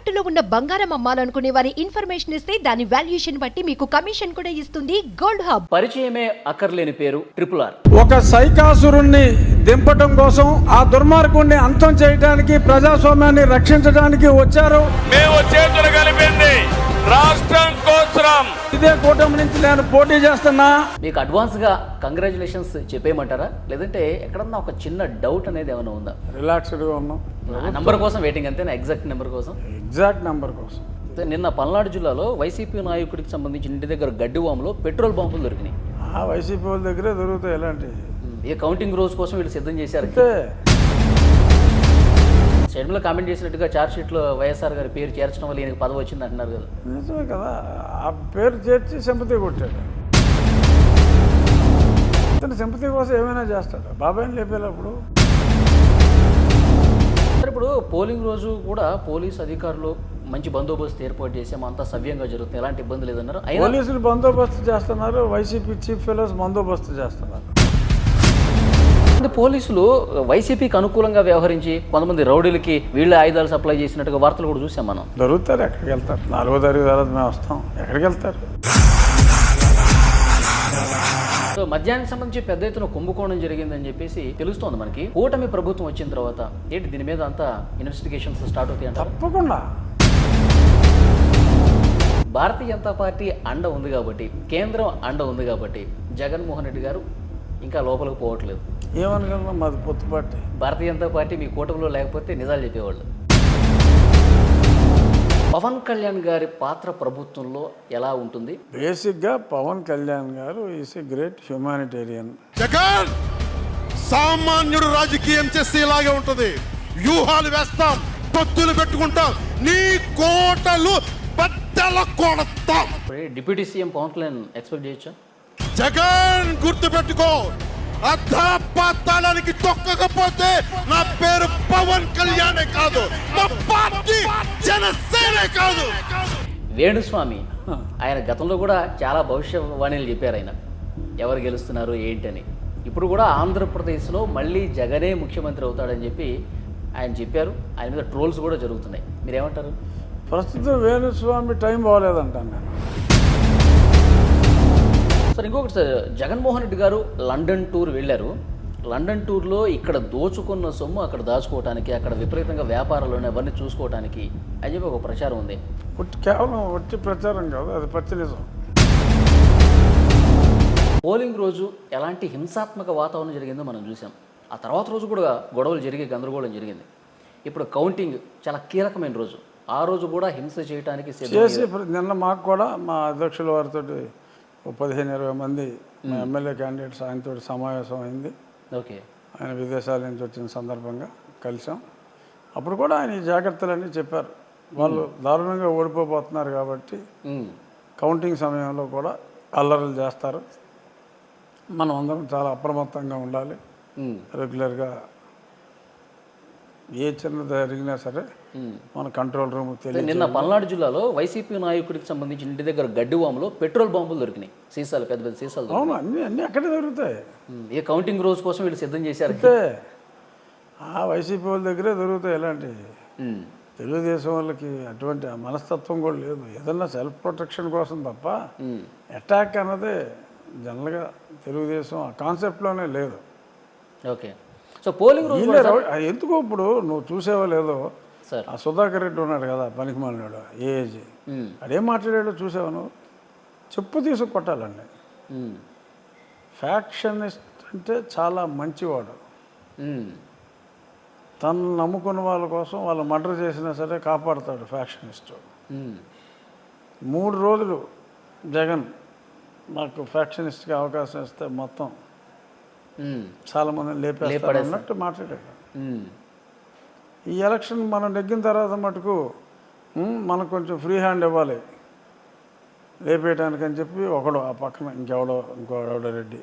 తాకట్టులో ఉన్న బంగారం అమ్మాలనుకునే వారి ఇన్ఫర్మేషన్ ఇస్తే దాని వాల్యుయేషన్ బట్టి మీకు కమిషన్ కూడా ఇస్తుంది గోల్డ్ హబ్. పరిచయమే అక్కర్లేని పేరు ట్రిపుల్ ఆర్. ఒక సైకాసురుణ్ణి దింపటం కోసం ఆ దుర్మార్గుణ్ణి అంతం చేయడానికి ప్రజాస్వామ్యాన్ని రక్షించడానికి వచ్చారు. మేము చేతులు కలిపింది రాష్ట్రం కోసం ఇదే కూటమి నుంచి నేను పోటీ చేస్తున్నా. మీకు అడ్వాన్స్గా కంగ్రాచులేషన్స్ చెప్పేయమంటారా? లేదంటే ఎక్కడన్నా ఒక చిన్న డౌట్ అనేది ఏమైనా ఉందా? రిలాక్స్డ్గా ఉన్నాం. ఆ నంబర్ కోసం వెయిటింగ్ అంతేనా ఎగ్జాక్ట్ నెంబర్ కోసం? ఎగ్జాక్ట్ నెంబర్ కోసం. నిన్న పల్నాడు జిల్లాలో వైసీపీ నాయకుడికి సంబంధించి ఇంటి దగ్గర గడ్డివాములో పెట్రోల్ పంపులు దొరికినాయి. ఆ వైసీపీ వాళ్ళ దగ్గరే దొరుకుతాయి ఇలాంటివి ఏ కౌంటింగ్ రోజు కోసం వీళ్ళు సిద్ధం చేశారు. షెడ్యూల్లో కామెంట్ చేసినట్టుగా చార్జ్ షీట్లో వైఎస్ఆర్ గారి పేరు చేర్చడం వల్ల ఈయనకి పదవి వచ్చింది అంటున్నారు కదా. నిజమే కదా. ఆ పేరు చేర్చి సింపతి కొట్టాడు. ఇతను సింపతి కోసం ఏమైనా చేస్తాడు. బాబాయ్ని లేపేటప్పుడు. ఇప్పుడు పోలింగ్ రోజు కూడా పోలీస్ అధికారులు మంచి బందోబస్తు ఏర్పాటు చేసాము అంతా సవ్యంగా జరుగుతుంది. ఎలాంటి ఇబ్బంది లేదన్నారు. పోలీసులు బందోబస్తు చేస్తున్నారు. వైసీపీ చీఫ్ ఫెలోస్ బందోబస్తు చేస్తున్నారు. కొంతమంది పోలీసులు వైసీపీకి అనుకూలంగా వ్యవహరించి కొంతమంది రౌడీలకి వీళ్ళే ఆయుధాలు సప్లై చేసినట్టుగా వార్తలు కూడా చూసాం మనం. దొరుకుతారు ఎక్కడికి వెళ్తారు నాలుగో తారీఖు తర్వాత మేము వస్తాం. ఎక్కడికి వెళ్తారు సో మద్యానికి సంబంధించి పెద్ద ఎత్తున కుంభకోణం జరిగిందని చెప్పేసి తెలుస్తోంది మనకి. కూటమి ప్రభుత్వం వచ్చిన తర్వాత ఏంటి దీని మీద అంతా ఇన్వెస్టిగేషన్స్ స్టార్ట్ అవుతాయి తప్పకుండా. భారతీయ జనతా పార్టీ అండ ఉంది కాబట్టి కేంద్రం అండ ఉంది కాబట్టి జగన్మోహన్ రెడ్డి గారు ఇంకా లోపలికి పోవట్లేదు. ఏమనుకున్నాం మాది పొత్తుపాటి భారతీయ జనతా పార్టీ మీ కూటమిలో లేకపోతే నిజాలు చెప్పేవాళ్ళు. పవన్ కళ్యాణ్ గారి పాత్ర ప్రభుత్వంలో ఎలా ఉంటుంది? బేసిక్గా Pawan Kalyan garu is a great humanitarian. Jagan సామాన్యుడు రాజకీయం చేస్తే ఇలాగే ఉంటది. వ్యూహాలు వేస్తాం పొత్తులు పెట్టుకుంటాం నీ కోటలు బద్దల కొడతాం. Deputy CM Pawan Kalyan expect చేయొచ్చా? జగన్ గుర్తు పెట్టుకో అధాపాతాళానికి తొక్కకపోతే నా పేరు పవన్ కళ్యాణే కాదు. మా పార్టీ జనసేనే కాదు. వేణుస్వామి ఆయన గతంలో కూడా చాలా భవిష్యవాణిలు చెప్పారు ఆయన. ఎవరు గెలుస్తున్నారు ఏంటని. ఇప్పుడు కూడా ఆంధ్రప్రదేశ్లో మళ్ళీ జగనే ముఖ్యమంత్రి అవుతాడని చెప్పి ఆయన చెప్పారు. ఆయన మీద ట్రోల్స్ కూడా జరుగుతున్నాయి. మీరేమంటారు? ప్రస్తుతం వేణుస్వామి టైం బాగోలేదంటాను నేను. సార్ ఇంకొకటి సార్ జగన్మోహన్ రెడ్డి గారు లండన్ టూర్ వెళ్ళారు. లండన్ టూర్లో ఇక్కడ దోచుకున్న సొమ్ము అక్కడ దాచుకోవడానికి అక్కడ విపరీతంగా వ్యాపారాలను అవన్నీ చూసుకోవడానికి అని చెప్పి ఒక ప్రచారం ఉంది. కేవలం ఒట్టి ప్రచారం కాదు అది పచ్చి నిజం. పోలింగ్ రోజు ఎలాంటి హింసాత్మక వాతావరణం జరిగిందో మనం చూసాం ఆ తర్వాత రోజు కూడా గొడవలు జరిగి గందరగోళం జరిగింది. ఇప్పుడు కౌంటింగ్ చాలా కీలకమైన రోజు. ఆ రోజు కూడా హింస చేయడానికి చేసి నిన్న మాకు కూడా మా అధ్యక్షుల వారితో పదిహేను ఇరవై మంది మా ఎమ్మెల్యే క్యాండిడేట్స్ ఆయనతో సమావేశం అయింది. ఓకే. ఆయన విదేశాల నుంచి వచ్చిన సందర్భంగా కలిసాం. అప్పుడు కూడా ఆయన ఈ జాగ్రత్తలన్నీ చెప్పారు. వాళ్ళు దారుణంగా ఓడిపోబోతున్నారు కాబట్టి. కౌంటింగ్ సమయంలో కూడా అల్లర్లు చేస్తారు. మనం అందరం చాలా అప్రమత్తంగా ఉండాలి. రెగ్యులర్గా ఏ చిన్న జరిగినా సరే. మన కంట్రోల్ రూమ్ తెలియదు నిన్న పల్నాడు జిల్లాలో వైసీపీ నాయకుడికి సంబంధించి ఇంటి దగ్గర గడ్డివాములో పెట్రోల్ బాంబులు దొరికినాయి సీసాలు పెద్ద పెద్ద సీసాలు. అవును అన్నీ అన్నీ అక్కడే దొరుకుతాయి. ఏ కౌంటింగ్ రోజు కోసం వీళ్ళు సిద్ధం చేశారు అంటే ఆ వైసీపీ వాళ్ళ దగ్గరే దొరుకుతాయి ఇలాంటివి ఉమ్. తెలుగుదేశం వాళ్ళకి అటువంటి మనస్తత్వం కూడా లేదు ఏదన్నా సెల్ఫ్ ప్రొటెక్షన్ కోసం తప్ప. అటాక్ అన్నదే జనరల్గా తెలుగుదేశం ఆ కాన్సెప్ట్లోనే లేదు ఓకే సో పోలింగ్ ఎందుకు ఇప్పుడు నువ్వు చూసేవో లేదో సార్ ఆ సుధాకర్ రెడ్డి ఉన్నాడు కదా పనికి మాలినాడు ఏజ్. అదేం మాట్లాడాడో చూసావు నువ్వు చెప్పు తీసుకు కొట్టాలండి. ఫ్యాక్షనిస్ట్ అంటే చాలా మంచివాడు. తను నమ్ముకున్న వాళ్ళ కోసం వాళ్ళు మర్డర్ చేసినా సరే కాపాడుతాడు ఫ్యాక్షనిస్ట్. మూడు రోజులు జగన్ నాకు ఫ్యాక్షనిస్ట్కి అవకాశం ఇస్తే మొత్తం ఉమ్. చాలా మంది లేపేస్తారు లేపడేస్తారు. అన్నట్టు మాట్లాడాడు. ఈ ఎలక్షన్ మనం నెగ్గిన తర్వాత మటుకు మనకు కొంచెం ఫ్రీ హ్యాండ్ ఇవ్వాలి. లేపేయడానికి అని చెప్పి ఒకడు ఆ పక్కన ఇంకెవడో ఇంకో ఎవడో రెడ్డి.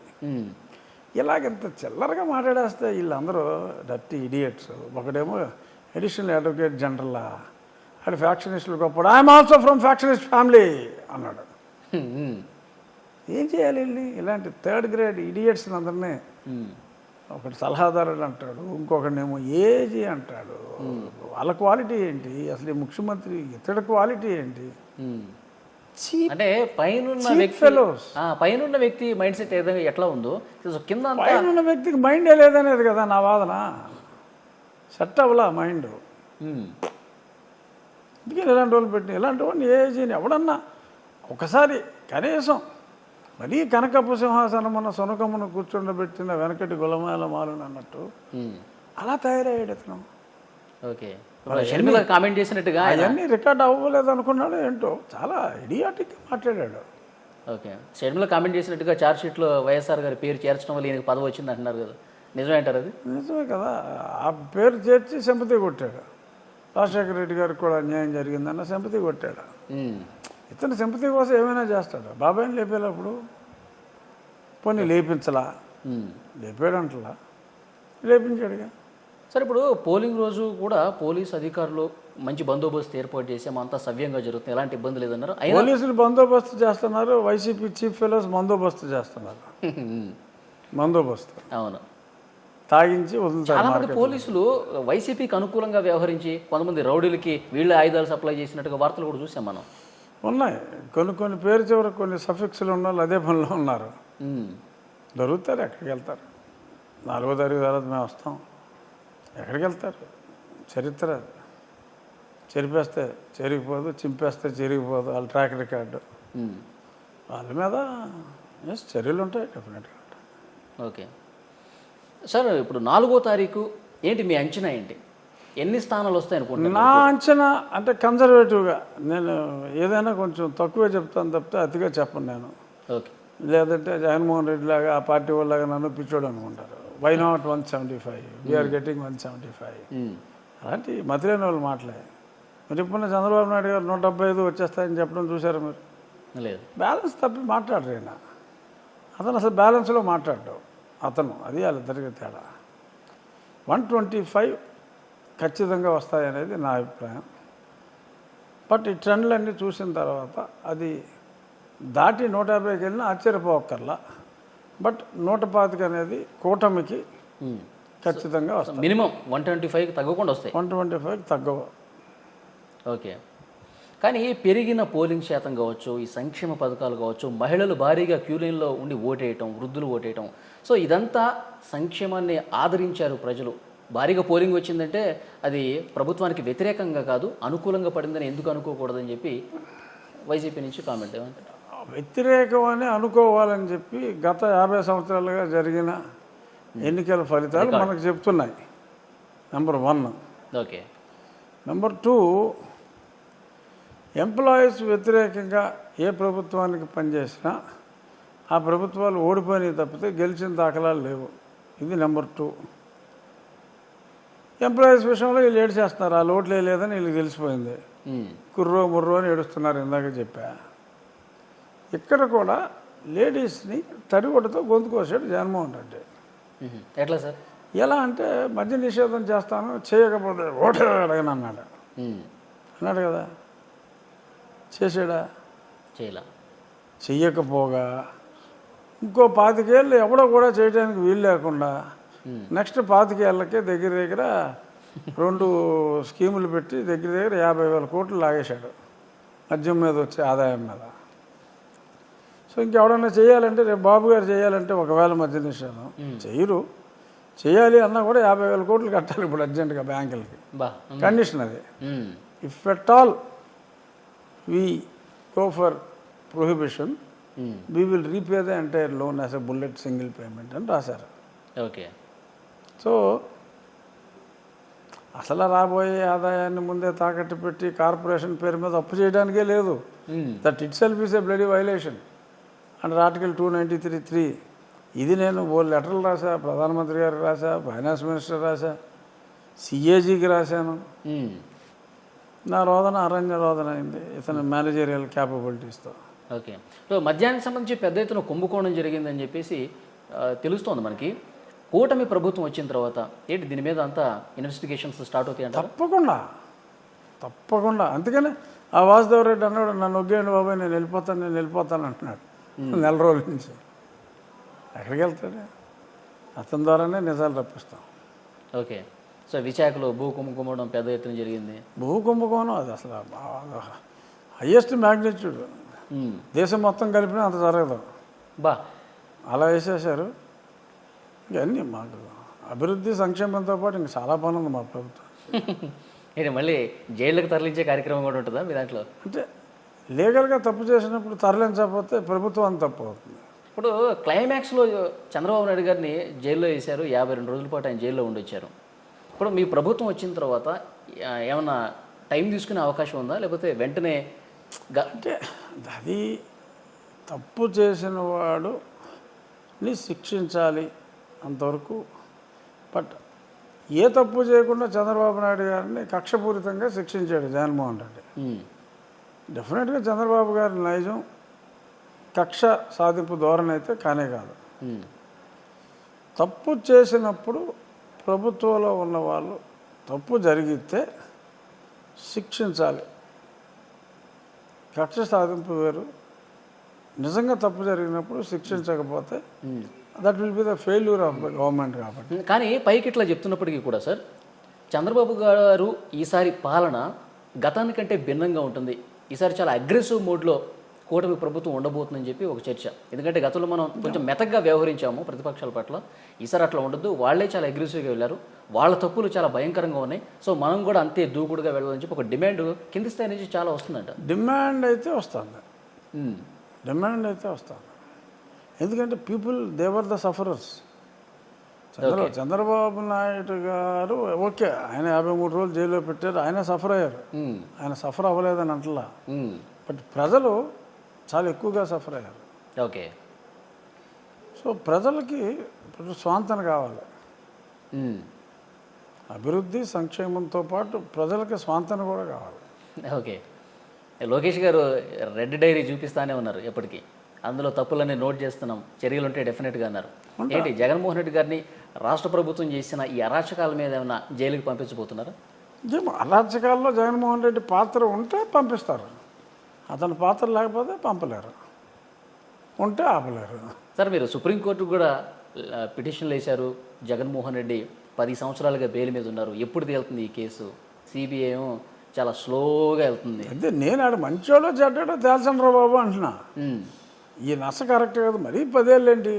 ఇలాగంత చిల్లరగా మాట్లాడేస్తే వీళ్ళందరూ డర్టీ ఇడియట్స్. ఒకడేమో అడిషనల్ అడ్వకేట్ జనరల్. అది ఫ్యాక్షనిస్టులు గొప్పడు I am also from factionist family అన్నాడు. ఏం చేయాలి వీళ్ళని ఇలాంటి థర్డ్ గ్రేడ్ ఇడియట్స్ అందరినీ. ఒకటి సలహాదారుడు అంటాడు ఇంకొకడేమో ఏజీ అంటాడు. వాళ్ళ క్వాలిటీ ఏంటి? అసలు ఈ ముఖ్యమంత్రి ఇతడి క్వాలిటీ ఏంటి? అంటే పైనున్న Cheap వ్యక్తి మైండ్ సెట్ ఏదైనా ఎట్లా ఉందో కింద పైన ఉన్న వ్యక్తికి మైండే లేదనేది కదా నా వాదన. సెట్ అవ్వలా మైండ్. ఉమ్. అందుకని ఇలాంటి వాళ్ళు పెట్టి ఇలాంటి వాడిని ఏజీని ఎవడన్నా ఒకసారి కనీసం మరీ కనకపు సింహాసనం ఉన్న సునకమును కూర్చుండబెట్టిన వెనకటి గులమాల మాలను అన్నట్టు ఉమ్. అలా తయారయ్యాడు ఇతను. ఓకే. షర్మిల కామెంట్ చేసినట్టుగా అవన్నీ రికార్డ్ అవ్వలేదు అనుకున్నాడు ఏంటో చాలా ఇడియాటిక్ మాట్లాడాడు. ఓకే. షర్మిల కామెంట్ చేసినట్టుగా చార్జ్ షీట్లో వైఎస్ఆర్ గారి పేరు చేర్చడం వల్ల ఈయనకి పదవి వచ్చింది అంటున్నారు కదా. నిజమే అంటారు అది? నిజమే కదా. ఆ పేరు చేర్చి సింపతి కొట్టాడు. రాజశేఖర రెడ్డి గారికి కూడా అన్యాయం జరిగిందన్న సింపతి కొట్టాడు. ఉమ్. ఇతను సింపతి కోసం ఏమైనా చేస్తాడు. బాబాయ్ని లేపేటప్పుడు పోనీ లేపించలా? ఉమ్. లేపాడంటలా? లేపించాడుగా. సరే ఇప్పుడు పోలింగ్ రోజు కూడా పోలీస్ అధికారులు మంచి బందోబస్తు ఏర్పాటు చేసాము అంతా సవ్యంగా జరుగుతుంది. ఎలాంటి ఇబ్బంది లేదన్నారు. పోలీసులు బందోబస్తు చేస్తున్నారు. వైసీపీ చీఫ్ ఫెలోస్ బందోబస్తు చేస్తున్నారు. బందోబస్తు. అవును. తాగించి వదులుతారు. పోలీసులు వైసీపీకి అనుకూలంగా వ్యవహరించి కొంతమంది రౌడీలకి వీళ్ళే ఆయుధాలు సప్లై చేసినట్టుగా వార్తలు కూడా చూసాం మనం. ఉన్నాయి. కొన్ని కొన్ని పేరు చివర కొన్ని సఫిక్స్లు ఉన్న వాళ్ళు అదే పనిలో ఉన్నారు. దొరుకుతారు ఎక్కడికి వెళ్తారు. నాలుగో తారీఖు తర్వాత మేము వస్తాం. ఎక్కడికి వెళ్తారు? చరిత్ర. చెరిపేస్తే చెరిగిపోదు చింపేస్తే చెరిగిపోదు వాళ్ళ ట్రాక్ రికార్డు. వాళ్ళ మీద చర్యలు ఉంటాయి డెఫినెట్గా ఓకే. సార్ ఇప్పుడు నాలుగో తారీఖు ఏంటి మీ అంచనా ఏంటి? ఎన్ని స్థానాలు వస్తాయి అనుకుంటున్నారు? నా అంచనా అంటే కన్జర్వేటివ్గా నేను ఏదైనా కొంచెం తక్కువే చెప్తాను తప్పితే అతిగా చెప్పను నేను. ఓకే. లేదంటే జగన్మోహన్ రెడ్డి లాగా ఆ పార్టీ వాళ్ళగా నన్ను పిచ్చోడు అనుకుంటారు. Why not one seventy five we're getting one seventy five. అలాంటి మతిలేని వాళ్ళు మాటలే. మరి ఇప్పుడు చంద్రబాబు నాయుడు గారు నూట డెబ్బై ఐదు వచ్చేస్తాయని చెప్పడం చూసారు మీరు? లేదు. బ్యాలెన్స్ తప్పి మాట్లాడరు ఈయన. అతను అసలు బ్యాలెన్స్లో మాట్లాడ్డు. అతను అది వాళ్ళిద్దరికి తేడా. వన్ ట్వంటీ ఫైవ్ ఖచ్చితంగా వస్తాయనేది నా అభిప్రాయం. బట్ ఈ ట్రెండ్లన్నీ చూసిన తర్వాత అది దాటి నూట యాభైకి వెళ్ళినా ఆశ్చర్యపోక్కర్లా. బట్ నూట పాతిక అనేది కూటమికి. ఖచ్చితంగా వస్తుంది మినిమం వన్ ట్వంటీ ఫైవ్కి తగ్గకుండా వస్తాయి. వన్ ట్వంటీ ఫైవ్ తగ్గవు. ఓకే. కానీ పెరిగిన పోలింగ్ శాతం కావచ్చు ఈ సంక్షేమ పథకాలు కావచ్చు మహిళలు భారీగా క్యూ లైన్లో ఉండి ఓటేయటం వృద్ధులు ఓటేయటం. సో ఇదంతా సంక్షేమాన్ని ఆదరించారు ప్రజలు. భారీగా పోలింగ్ వచ్చిందంటే అది ప్రభుత్వానికి వ్యతిరేకంగా కాదు అనుకూలంగా పడిందని ఎందుకు అనుకోకూడదని చెప్పి వైసీపీ నుంచి కామెంట్ ఏమంటారు? వ్యతిరేకం అని అనుకోవాలని చెప్పి గత యాభై సంవత్సరాలుగా జరిగిన ఎన్నికల ఫలితాలు మనకు చెప్తున్నాయి. Number one okay. Number two employees వ్యతిరేకంగా ఏ ప్రభుత్వానికి పనిచేసినా ఆ ప్రభుత్వాలు ఓడిపోయినాయి తప్పితే గెలిచిన దాఖలాలు లేవు. ఇది నెంబర్ టూ ఎంప్లాయీస్ విషయంలో వీళ్ళు ఏడు చేస్తున్నారు ఆ లోట్లు లేదని వీళ్ళకి తెలిసిపోయింది. కుర్రో ముర్రో అని ఏడుస్తున్నారు ఇందాక చెప్పా. ఇక్కడ కూడా లేడీస్ని తడిగొడ్డతో గొంతు కోసాడు జగన్మోహన్ రెడ్డి. ఎట్లా సార్? ఎలా అంటే మద్య నిషేధం చేస్తాను చేయకపోతే ఓటు అడగను అన్నాడు. అన్నాడు కదా. చేసాడా చేయలా. చెయ్యకపోగా. ఇంకో పాతికేళ్ళు ఎవడో కూడా చేయడానికి వీలు లేకుండా నెక్స్ట్ పాతికేళ్ళకే దగ్గర దగ్గర రెండు స్కీములు పెట్టి దగ్గర దగ్గర యాభై వేల కోట్లు లాగేశాడు. మద్యం మీద వచ్చే ఆదాయం మీద. సో ఇంకెవడన్నా చేయాలంటే రేపు బాబు గారు చేయాలంటే ఒకవేళ మద్య నిషేధం చెయ్యరు చేయాలి అన్నా కూడా యాభై వేల కోట్లు కట్టాలి ఇప్పుడు అర్జెంటుగా బ్యాంకులకి. కండిషన్ అది. If at all we go for prohibition. We will repay the entire loan as a bullet single payment అని రాశారు. ఓకే. సో అసలు రాబోయే ఆదాయాన్ని ముందే తాకట్టు పెట్టి కార్పొరేషన్ పేరు మీద అప్పు చేయడానికే లేదు. That itself is a bloody violation under article two ninety three three ఇది నేను ఓ లెటర్లు రాసా ప్రధానమంత్రి గారికి రాసా ఫైనాన్స్ మినిస్టర్ రాసా సిఏజీకి రాశాను. ఉమ్. నా రోదన అరణ్య రోదన అయింది. ఇతని మేనేజరియల్ క్యాపబిలిటీస్తో ఓకే సో మద్యానికి సంబంధించి పెద్ద ఎత్తున కుంభకోణం జరిగిందని చెప్పేసి తెలుస్తోంది మనకి. కూటమి ప్రభుత్వం వచ్చిన తర్వాత ఏంటి దీని మీద అంతా ఇన్వెస్టిగేషన్స్ స్టార్ట్ అవుతాయి తప్పకుండా. తప్పకుండా. అందుకనే ఆ వాసుదేవ్ రెడ్డి అన్నాడు నన్ను ఒగ్గేయండి బాబాయ్ నేను వెళ్ళిపోతాను నేను వెళ్ళిపోతాను అంటున్నాడు. నెల రోజుల నుంచి. ఎక్కడికి వెళ్తాడు? అతని ద్వారానే నిజాలు రప్పిస్తాం ఓకే. సో విశాఖలో భూ కుంభకోణం పెద్ద ఎత్తున జరిగింది. భూ కుంభకోణం అది అసలు హయ్యెస్ట్ మ్యాగ్నిట్యూడ్. దేశం మొత్తం కలిపినా అంత జరగదు. బా. అలా వేసేసారు ఇవన్నీ మాకు అభివృద్ధి సంక్షేమంతో పాటు ఇంకా చాలా పని ఉంది మా ప్రభుత్వం. ఏంటి మళ్ళీ జైళ్ళకి తరలించే కార్యక్రమం కూడా ఉంటుందా మీ దాంట్లో? అంటే లీగల్గా తప్పు చేసినప్పుడు తరలించకపోతే ప్రభుత్వం అంత తప్పు అవుతుంది. ఇప్పుడు క్లైమాక్స్లో చంద్రబాబు నాయుడు గారిని జైల్లో వేశారు యాభై రెండు రోజుల పాటు ఆయన జైల్లో ఉండొచ్చారు. ఇప్పుడు మీ ప్రభుత్వం వచ్చిన తర్వాత ఏమన్నా టైం తీసుకునే అవకాశం ఉందా? లేకపోతే వెంటనే అంటే అది తప్పు చేసిన వాడుని శిక్షించాలి. అంతవరకు. బట్ ఏ తప్పు చేయకుండా చంద్రబాబు నాయుడు గారిని కక్షపూరితంగా శిక్షించాడు జగన్మోహన్ రెడ్డి. డెఫినెట్గా చంద్రబాబు గారి నైజం కక్ష సాధింపు ధోరణి అయితే కానే కాదు. తప్పు చేసినప్పుడు ప్రభుత్వంలో ఉన్న వాళ్ళు తప్పు జరిగితే శిక్షించాలి. కక్ష సాధింపు వేరు. నిజంగా తప్పు జరిగినప్పుడు శిక్షించకపోతే. That will be the failure of the government కాబట్టి. కానీ పైకి ఇట్లా చెప్తున్నప్పటికీ కూడా సార్ చంద్రబాబు గారు ఈసారి పాలన గతానికంటే భిన్నంగా ఉంటుంది. ఈసారి చాలా అగ్రెసివ్ మోడ్లో కూటమి ప్రభుత్వం ఉండబోతుందని చెప్పి ఒక చర్చ. ఎందుకంటే గతంలో మనం కొంచెం మెతగ్గా వ్యవహరించాము ప్రతిపక్షాల పట్ల. ఈసారి అట్లా ఉండదు వాళ్ళే చాలా అగ్రెసివ్గా వెళ్ళారు. వాళ్ళ తప్పులు చాలా భయంకరంగా ఉన్నాయి. సో మనం కూడా అంతే దూకుడుగా వెళ్ళాలని చెప్పి ఒక డిమాండ్ కింది స్థాయి నుంచి చాలా వస్తుందంట. డిమాండ్ అయితే వస్తుంది. డిమాండ్ అయితే వస్తుంది. ఎందుకంటే people they're the sufferers Chandra Chandrababu Naidu garu okay ఆయన యాభై మూడు రోజులు జైల్లో పెట్టారు ఆయన సఫర్ అయ్యారు. ఉమ్, ఆయన సఫర్ అవ్వలేదని అంటలా. బట్ ప్రజలు చాలా ఎక్కువగా సఫర్ అయ్యారు. ఓకే సో ప్రజలకి ఇప్పుడు స్వాంతన కావాలి. ఉమ్, అభివృద్ధి సంక్షేమంతో పాటు ప్రజలకి స్వాంతన కూడా కావాలి. ఓకే లోకేష్ గారు రెడ్ డైరీ చూపిస్తానే ఉన్నారు ఎప్పటికీ. అందులో తప్పులన్నీ నోట్ చేస్తున్నాం. చర్యలు ఉంటే డెఫినెట్గా అన్నారు. ఏంటి జగన్మోహన్ రెడ్డి గారిని రాష్ట్ర ప్రభుత్వం చేసిన ఈ అరాచకాల మీద ఏమైనా జైలుకి పంపించబోతున్నారా? అరాచకాల్లో జగన్మోహన్ రెడ్డి పాత్ర ఉంటే పంపిస్తారు. అతని పాత్ర లేకపోతే పంపలేరు. ఉంటే ఆపలేరు. సార్ మీరు సుప్రీంకోర్టుకు కూడా పిటిషన్లు వేశారు. జగన్మోహన్ రెడ్డి పది సంవత్సరాలుగా బెయిల్ మీద ఉన్నారు. ఎప్పుడు తేలుతుంది ఈ కేసు? సిబిఐ చాలా స్లోగా వెళ్తుంది. అయితే నేను ఆడు మంచోడో చెడ్డాడో తేల్చండి బాబు అంటున్నా. ఈ నస కరెక్ట్ కాదు మరీ పదేళ్ళు ఏంటి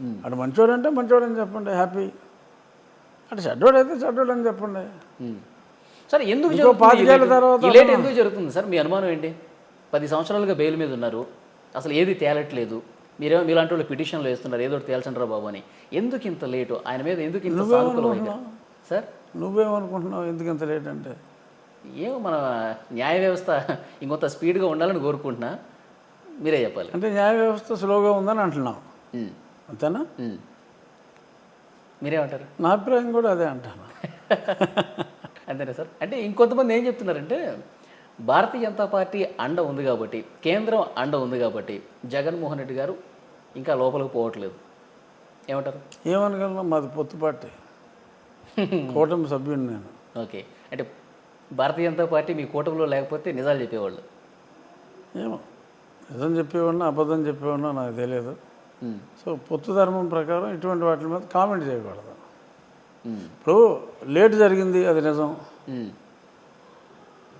Hmm. అటు మంచోడు అంటే మంచోడు అని చెప్పండి హ్యాపీ. అటు చెడ్డోడు అయితే చెడ్డోడు అని చెప్పండి. సార్ ఎందుకు లేటు? తర్వాత లేట్. ఎందుకు జరుగుతుంది సార్? మీ అనుమానం ఏంటి? పది సంవత్సరాలుగా బెయిల్ మీద ఉన్నారు. అసలు ఏది తేలట్లేదు. మీరేమో మీలాంటి వాళ్ళు పిటిషన్లు వేస్తున్నారు. ఏదో ఒకటి తేల్చండి రా బాబు అని. ఎందుకు ఇంత లేటు? ఆయన మీద ఎందుకు ఇంత? సార్? నువ్వేమనుకుంటున్నావు ఎందుకు ఇంత లేట్ అంటే? ఏమో మన న్యాయ వ్యవస్థ ఇంకొంత స్పీడ్గా ఉండాలని కోరుకుంటున్నా. మీరే చెప్పాలి. అంటే న్యాయ వ్యవస్థ స్లోగా ఉందని అంటున్నావు ఉమ్, అంతేనా. మీరేమంటారు? నా అభిప్రాయం కూడా అదే అంటాను. అంతేనా సార్? అంటే ఇంకొంతమంది ఏం చెప్తున్నారంటే భారతీయ జనతా పార్టీ అండ ఉంది కాబట్టి కేంద్రం అండ ఉంది కాబట్టి జగన్మోహన్ రెడ్డి గారు ఇంకా లోపలికి పోవట్లేదు. ఏమంటారు? ఏమనగలను? మాది పొత్తు పార్టీ. కూటమి సభ్యుని నేను. ఓకే. అంటే భారతీయ జనతా పార్టీ మీ కూటమిలో లేకపోతే నిజాలు చెప్పేవాళ్ళు. ఏమో. నిజం చెప్పేవాడినా అబద్ధం చెప్పేవాడినా నాకు తెలియదు. సో పొత్తు ధర్మం ప్రకారం ఇటువంటి వాటి మీద కామెంట్ చేయకూడదు. ఇప్పుడు లేట్ జరిగింది అది నిజం.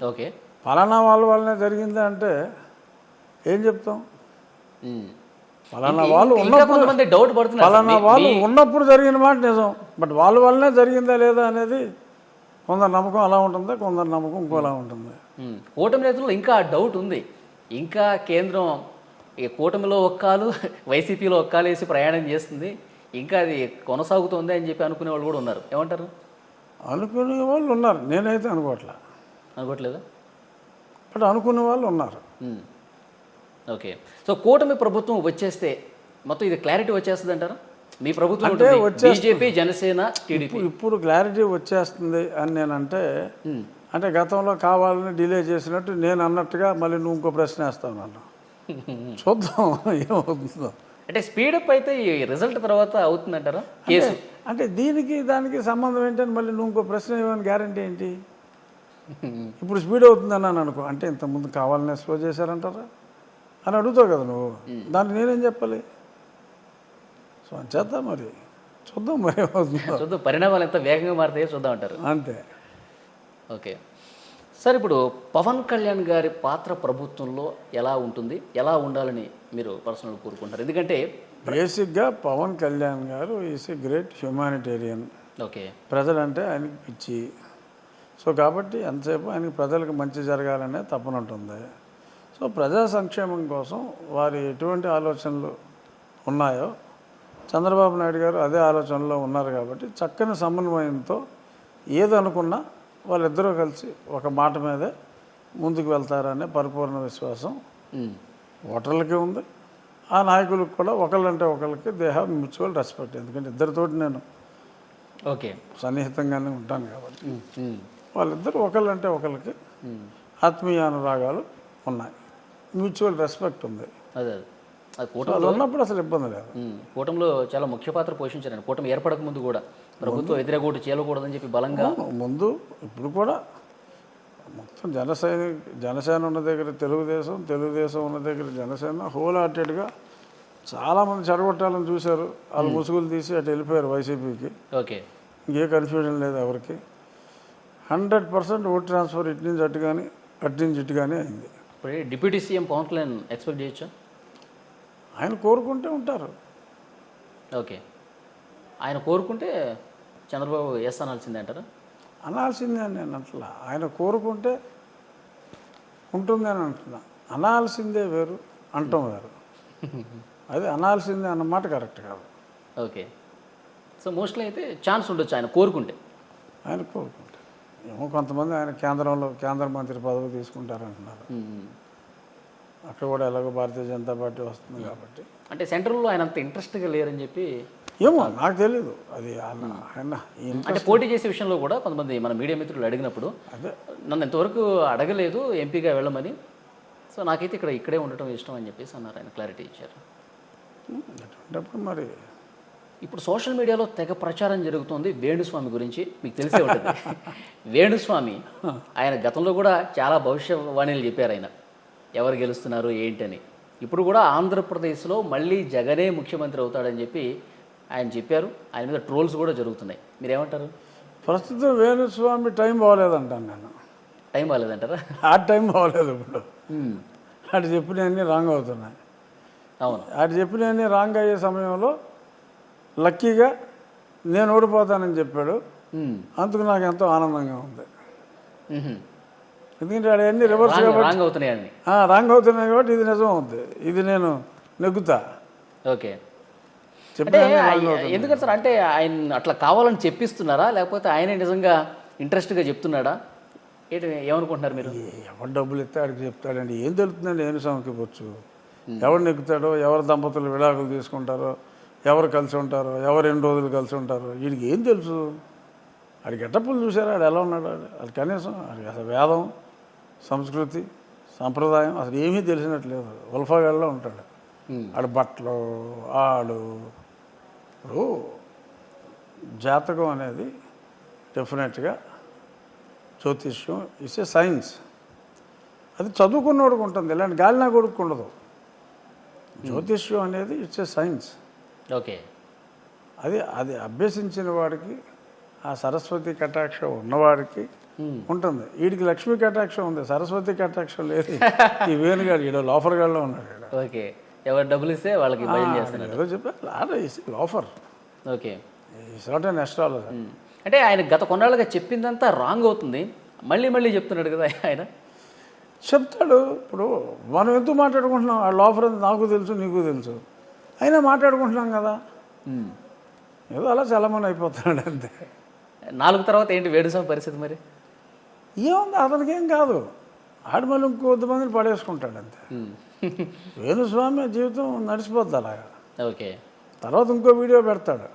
ఓకే. ఫలానా వాళ్ళ వల్లనే జరిగింది అంటే ఏం చెప్తాం. ఫలానా వాళ్ళు ఉన్నప్పుడు డౌట్. ఫలానా మీ- వాళ్ళు ఉన్నప్పుడు జరిగిన మాట నిజం. బట్ వాళ్ళ వల్లనే జరిగిందా లేదా అనేది కొందరు నమ్మకం అలా ఉంటుంది కొందరు నమ్మకం ఇంకోలా ఉంటుంది. ఉమ్. కూటమి నేతల్లో ఇంకా డౌట్ ఉంది. ఇంకా కేంద్రం ఈ కూటమిలో ఒక్కాలు వైసీపీలో ఒక్కాలు వేసి ప్రయాణం చేస్తుంది. ఇంకా అది కొనసాగుతుంది అని చెప్పి అనుకునే వాళ్ళు కూడా ఉన్నారు. ఏమంటారు? అనుకునే వాళ్ళు ఉన్నారు. నేనైతే అనుకోవట్లే. అనుకోవట్లేదా? బట్ అనుకునే వాళ్ళు ఉన్నారు. ఓకే. సో కూటమి ప్రభుత్వం వచ్చేస్తే మొత్తం ఇది క్లారిటీ వచ్చేస్తుంది అంటారా? మీ ప్రభుత్వం అంటే. BJP Janasena TDP. ఇప్పుడు ఇప్పుడు క్లారిటీ వచ్చేస్తుంది అని నేనంటే అంటే గతంలో కావాలని డిలే చేసినట్టు నేను అన్నట్టుగా మళ్ళీ నువ్వు ఇంకో ప్రశ్న వేస్తావు నన్ను. చూద్దాం ఏమవుతుందో. అంటే స్పీడప్ అయితే ఈ రిజల్ట్ తర్వాత అవుతుందంటారా? కేసు. అంటే దీనికి దానికి సంబంధం ఏంటని మళ్ళీ నువ్వు ఇంకో ప్రశ్న ఏమైనా గ్యారంటీ ఏంటి? ఇప్పుడు స్పీడ్ అవుతుందని అని అనుకో. అంటే ఇంతకుముందు కావాలనే స్లో చేశారంటారా? అని అడుగుతావు కదా నువ్వు. దానికి నేనేం చెప్పాలి? సో చేద్దాం మరి. చూద్దాం మరి చూద్దాం పరిణామాలు ఎంత వేగంగా మారుతాయో చూద్దాం అంటారు. అంతే. ఓకే. సార్ ఇప్పుడు పవన్ కళ్యాణ్ గారి పాత్ర ప్రభుత్వంలో ఎలా ఉంటుంది? ఎలా ఉండాలని మీరు పర్సనల్ కోరుకుంటారు ఎందుకంటే బేసిక్గా Pawan Kalyan garu is a great humanitarian. Okay. ప్రజలంటే ఆయనకి పిచ్చి. సో కాబట్టి ఎంతసేపు ఆయనకి ప్రజలకు మంచి జరగాలనే తపన ఉంటుంది. సో ప్రజా సంక్షేమం కోసం వారి ఎటువంటి ఆలోచనలు ఉన్నాయో చంద్రబాబు నాయుడు గారు అదే ఆలోచనలో ఉన్నారు కాబట్టి చక్కని సమన్వయంతో ఏదనుకున్నా వాళ్ళిద్దరూ కలిసి ఒక మాట మీదే ముందుకు వెళ్తారనే పరిపూర్ణ విశ్వాసం. ఓటర్లకి ఉంది. ఆ నాయకులకు కూడా ఒకళ్ళంటే ఒకళ్ళకి దే హ్యావ్ మ్యూచువల్ రెస్పెక్ట్. ఎందుకంటే ఇద్దరితోటి నేను ఓకే. సన్నిహితంగానే ఉంటాను కాబట్టి. వాళ్ళిద్దరు ఒకళ్ళంటే ఒకళ్ళకి. ఆత్మీయ అనురాగాలు ఉన్నాయి. మ్యూచువల్ రెస్పెక్ట్ ఉంది. అదే అదే. ఉన్నప్పుడు అసలు ఇబ్బంది లేదు. కూటమిలో చాలా ముఖ్య పాత్ర పోషించారండి. కూటమి ఏర్పడక ముందు కూడా. ప్రభుత్వం వ్యతిరేక ఓటు చేయకూడదని చెప్పి బలంగా ముందు ఇప్పుడు కూడా మొత్తం జనసేన జనసేన ఉన్న దగ్గర తెలుగుదేశం తెలుగుదేశం ఉన్న దగ్గర జనసేన హోల్ హార్టెడ్గా చాలామంది చెడగొట్టాలని చూశారు. వాళ్ళు ముసుగులు తీసి అటు వెళ్ళిపోయారు వైసీపీకి. ఓకే. ఇంకే కన్ఫ్యూజన్ లేదు ఎవరికి. హండ్రెడ్ పర్సెంట్ ఓట్ ట్రాన్స్ఫర్ ఇటు నుంచి అటు కానీ అటు నుంచి ఇటు కానీ అయింది. ఇప్పుడు deputy CM Pawan Kalyan expect చేయొచ్చా? ఆయన కోరుకుంటే ఉంటారు. ఓకే. ఆయన కోరుకుంటే చంద్రబాబు ఎస్ అనాల్సిందే అంటారా? అనాల్సిందే అని నేను అంటున్నా ఆయన కోరుకుంటే ఉంటుంది అని అంటున్నా. అనాల్సిందే వేరు అంటాం వేరు. అది అనాల్సిందే అన్నమాట కరెక్ట్ కాదు. ఓకే. సో మోస్ట్లీ అయితే ఛాన్స్ ఉండొచ్చు ఆయన కోరుకుంటే. ఆయన కోరుకుంటే. ఏమో కొంతమంది ఆయన కేంద్రంలో కేంద్ర మంత్రి పదవి తీసుకుంటారంటున్నారు. అక్కడ కూడా ఎలాగో భారతీయ జనతా పార్టీ వస్తుంది కాబట్టి. అంటే సెంట్రల్లో ఆయన అంత ఇంట్రెస్ట్గా లేరని చెప్పి ఏమో నాకు తెలీదు. అది ఆయన అంటే పోటీ చేసే విషయంలో కూడా కొంతమంది మన మీడియా మిత్రులు అడిగినప్పుడు నన్ను ఎంతవరకు అడగలేదు ఎంపీగా వెళ్ళమని. సో నాకైతే ఇక్కడ ఇక్కడే ఉండటం ఇష్టం అని చెప్పేసి అన్నారు ఆయన క్లారిటీ ఇచ్చారు. మరి ఇప్పుడు సోషల్ మీడియాలో తెగ ప్రచారం జరుగుతుంది వేణుస్వామి గురించి మీకు తెలిసే ఉంటుంది. వేణుస్వామి ఆయన గతంలో కూడా చాలా భవిష్యవాణిలు చెప్పారు ఆయన. ఎవరు గెలుస్తున్నారు ఏంటని. ఇప్పుడు కూడా ఆంధ్రప్రదేశ్లో మళ్ళీ జగనే ముఖ్యమంత్రి అవుతాడని చెప్పి ఆయన చెప్పారు ఆయన మీద ట్రోల్స్ కూడా జరుగుతున్నాయి. మీరేమంటారు? ప్రస్తుతం వేణుస్వామి టైం బాగోలేదంటాను నేను. టైం బాగాలేదంటారా? ఆ టైం బాగోలేదు ఇప్పుడు. అటు చెప్పినవన్నీ రాంగ్ అవుతున్నాయి. అవును. అటు చెప్పినవన్నీ రాంగ్ అయ్యే సమయంలో లక్కీగా నేను ఓడిపోతానని చెప్పాడు. అందుకు నాకు ఎంతో ఆనందంగా ఉంది. ఎందుకంటే అన్ని రివర్స్ రాంగ్ రాంగ్ అవుతున్నాయని ఆ, రాంగ్ అవుతున్నాయి కాబట్టి ఇది నిజం అవుతుంది ఇది నేను నెగ్గుతా. ఓకే. ఎందుకంటే సార్ అంటే ఆయన అట్లా కావాలని చెప్పిస్తున్నారా? లేకపోతే ఆయనే నిజంగా ఇంట్రెస్ట్గా చెప్తున్నాడా? ఏంటి ఏమనుకుంటున్నారు మీరు? ఎవరు డబ్బులు ఇస్తే ఆడికి చెప్తాడండి. ఏం తెలుస్తుందండి ఏను స్వామికి వచ్చు ఎవరు నెగ్గుతాడో ఎవరు దంపతులు విడాకులు తీసుకుంటారో ఎవరు కలిసి ఉంటారో ఎవరు ఎన్ని రోజులు కలిసి ఉంటారో వీడికి ఏం తెలుసు? ఆడికి గెటప్పులు చూసారా ఆడు ఎలా ఉన్నాడు? ఆడు అది కనీసం ఆడికి అసలు వేదం సంస్కృతి సంప్రదాయం అసలు ఏమీ తెలిసినట్లేదు ఉల్ఫాగాళ్ళలో ఉంటాడు. ఆడు బట్టలు ఆడు ఇప్పుడు జాతకం అనేది డెఫినెట్గా జ్యోతిష్యం ఇట్స్ ఏ సైన్స్ అది చదువుకున్నవాడికి ఉంటుంది ఇలాంటి గాలినా కొడుకు ఉండదు. జ్యోతిష్యం అనేది ఇట్స్ ఏ సైన్స్ ఓకే. అది అది అభ్యసించిన వాడికి ఆ సరస్వతి కటాక్షం ఉన్నవాడికి ఉంటుంది. వీడికి లక్ష్మీ కటాక్షం ఉంది సరస్వతి కటాక్షం లేదు. ఈ వేణుగాడు ఈడ లోఫర్గాడిలో ఉన్నాడు. ఓకే. ఎవరు డబ్బులు ఇస్తే వాళ్ళకి భయం చేస్తున్నారు. ఏదో చెప్పారు లోఫర్. ఓకే. ఎస్ట్రాలజర్. అంటే ఆయన గత కొన్నాళ్ళుగా చెప్పిందంతా రాంగ్ అవుతుంది. మళ్ళీ మళ్ళీ చెప్తున్నాడు కదా ఆయన. చెప్తాడు. ఇప్పుడు మనం ఎందుకు మాట్లాడుకుంటున్నాం? ఆ లోఫర్ అని నాకు తెలుసు నీకు తెలుసు. అయినా మాట్లాడుకుంటున్నాం కదా. ఏదో అలా చలమని అయిపోతున్నాడు అంతే. నాలుగు తర్వాత ఏంటి వేడుసాం పరిస్థితి మరి? ఏముంది? అతనికి ఏం కాదు. ఆడు మళ్ళీ ఇంకొద్దిమందిని పడేసుకుంటాడు అంతే. వేణుస్వామి జీవితం నడిచిపోద్ది అలాగా. ఓకే. తర్వాత ఇంకో వీడియో పెడతాడు.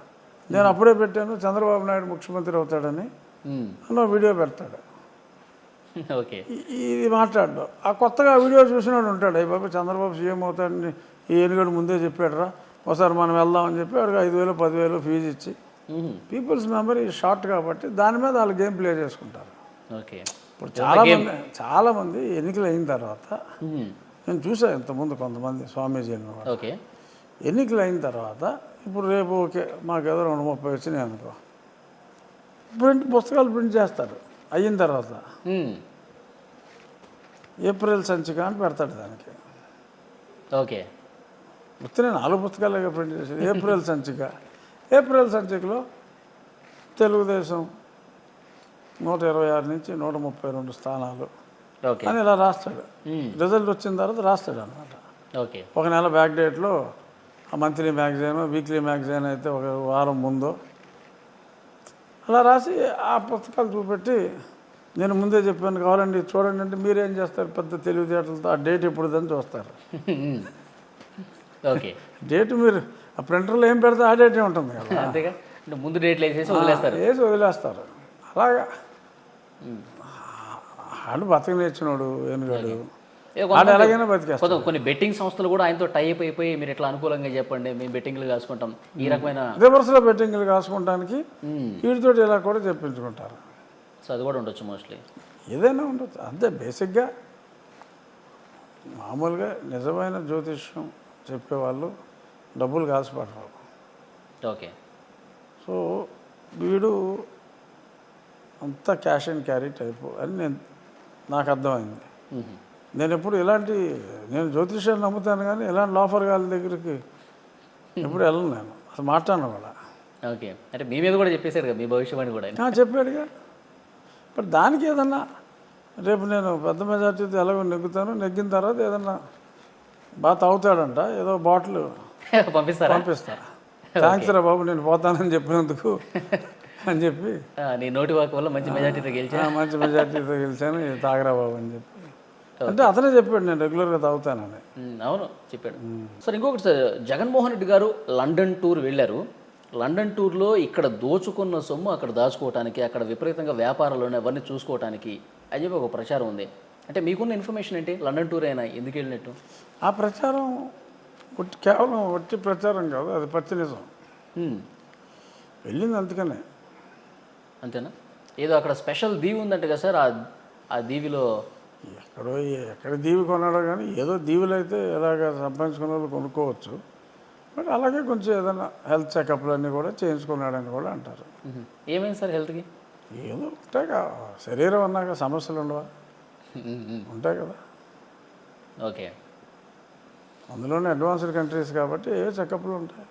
నేను అప్పుడే పెట్టాను చంద్రబాబు నాయుడు ముఖ్యమంత్రి అవుతాడని. ఉమ్. అన్న వీడియో పెడతాడు. ఓకే. ఇది మాట్లాడు. ఆ కొత్తగా వీడియో చూసినాడు ఉంటాడు. అయ్యి బాబు చంద్రబాబు సీఎం అవుతాడని ఈ ఏనుగడు ముందే చెప్పాడురా. ఒకసారి మనం వెళ్దామని చెప్పి వాడికి ఐదు వేలు పదివేలు ఫీజు ఇచ్చి. పీపుల్స్ మెమరీ షార్ట్ కాబట్టి దాని మీద వాళ్ళు గేమ్ ప్లే చేసుకుంటారు. ఓకే. ఇప్పుడు చాలామంది చాలామంది ఎన్నికలు అయిన తర్వాత ఉమ్. నేను చూసాను ఇంతకుముందు కొంతమంది స్వామీజీలను కూడా. ఓకే. ఎన్నికలు అయిన తర్వాత ఇప్పుడు రేపు ఓకే మాకేదో రెండు ముప్పై వచ్చినాయి అనుకో. ప్రింట్ పుస్తకాలు ప్రింట్ చేస్తారు. అయిన తర్వాత. ఏప్రిల్ సంచిక అని పెడతాడు దానికి. ఓకే. ఉత్తనే నాలుగు పుస్తకాలుగా ప్రింట్ చేసేది. ఏప్రిల్ సంచిక. ఏప్రిల్ సంచికలో తెలుగుదేశం నూట ఇరవై ఆరు నుంచి నూట ముప్పై రెండు స్థానాలు. అని ఇలా రాస్తాడు. రిజల్ట్ వచ్చిన తర్వాత రాస్తాడు అనమాట ఓకే. ఒక నెల బ్యాక్ డేట్లో ఆ మంత్లీ మ్యాగజైన్ వీక్లీ మ్యాగజైన్ అయితే ఒక వారం ముందు అలా రాసి ఆ పుస్తకాలు చూపెట్టి నేను ముందే చెప్పాను కావాలండి చూడండి అంటే మీరేం చేస్తారు? పెద్ద తెలివితేటలతో ఆ డేట్ ఎప్పుడుదని చూస్తారు. ఓకే. డేట్ మీరు ఆ ప్రింటర్లో ఏం పెడితే ఆ డేటే ఉంటుంది కదా. ముందు డేట్లు వేసేసి వదిలేస్తారు. వేసి వదిలేస్తారు. అలాగా. ఆడు బతక నేర్చినోడు ఏనుగాడు. ఆడు ఎలాగైనా బతికేస్తాడు. కొన్ని బెట్టింగ్ సంస్థలు కూడా ఆయనతో టైప్ అయిపోయి మీరు ఇట్లా అనుకూలంగా చెప్పండి మేము బెట్టింగ్లు కాసుకుంటాం. ఈ రకమైన రివర్స్లో బెట్టింగ్లు కాసుకోవడానికి మ్మ్. వీటితోటి ఇలా కూడా చెప్పించుకుంటారు. సో అది కూడా ఉండొచ్చు మోస్ట్లీ ఏదైనా ఉండొచ్చు. అంతే బేసిక్గా మామూలుగా నిజమైన జ్యోతిష్యం చెప్పేవాళ్ళు డబ్బులు కాసిపడరు. ఓకే సో వీడు అంతా క్యాష్ అండ్ క్యారీ టైపు అని నేను నాకు అర్థమైంది. నేను ఎప్పుడు ఇలాంటి నేను జ్యోతిష్యాన్ని నమ్ముతాను కానీ ఇలాంటి లోఫర్ గారి దగ్గరికి ఎప్పుడు వెళ్ళను నేను. అసలు మాట్లాడను కూడా ఓకే. అంటే మీ మీద కూడా చెప్పేశారు కదా మీ భవిష్యవాణి కూడా. చెప్పాడుగా. మరి దానికి ఏదన్నా రేపు నేను పెద్ద మెజార్టీతో ఎలాగో నెగ్గుతాను నెగ్గిన తర్వాత ఏదన్నా బాగా తాగుతాడంట ఏదో బాటిల్ పంపిస్తారా? పంపిస్తా. థ్యాంక్స్ రా బాబు నేను పోతానని చెప్పినందుకు అని చెప్పి. నీ నోటి వాక్ వల్ల మంచి మెజార్టీతో గెలిచా? "ఆ, మంచి మెజార్టీతో గెలిచాను. ఇది తాగరా బాబు అని చెప్పి. అంటే అతనే చెప్పాడు నేను రెగ్యులర్గా తాగుతానని అవును చెప్పాడు. సార్ ఇంకొకటి సార్ జగన్మోహన్ రెడ్డి గారు లండన్ టూర్ వెళ్ళారు. లండన్ టూర్లో ఇక్కడ దోచుకున్న సొమ్ము అక్కడ దాచుకోవటానికి అక్కడ విపరీతంగా వ్యాపారాలు ఉన్నాయి అవన్నీ చూసుకోవటానికి అని చెప్పి ఒక ప్రచారం ఉంది. అంటే మీకున్న ఇన్ఫర్మేషన్ ఏంటి? లండన్ టూర్ అయినా ఎందుకు వెళ్ళినట్టు? ఆ ప్రచారం కేవలం ఒట్టి ప్రచారం కాదు అది పచ్చి నిజం మ్మ్. వెళ్ళింది అందుకనే. అంతేనా? ఏదో అక్కడ స్పెషల్ దీవి ఉందంట కదా సార్ ఆ ఆ దీవిలో. ఎక్కడో ఎక్కడ దీవి కొన్నాడో కానీ ఏదో దీవులు అయితే ఎలాగ సంపాదించుకున్న వాళ్ళు కొనుక్కోవచ్చు. బట్ అలాగే కొంచెం ఏదైనా హెల్త్ చెకప్లు అన్నీ కూడా చేయించుకున్నాడని కూడా అంటారు. ఏమైంది సార్ హెల్త్కి? ఏదో ఉంటాయి కదా శరీరం అన్నాక సమస్యలు ఉండవా? ఉంటాయి కదా. ఓకే. అందులోనే అడ్వాన్స్డ్ కంట్రీస్ కాబట్టి ఏ చెకప్లు ఉంటాయి.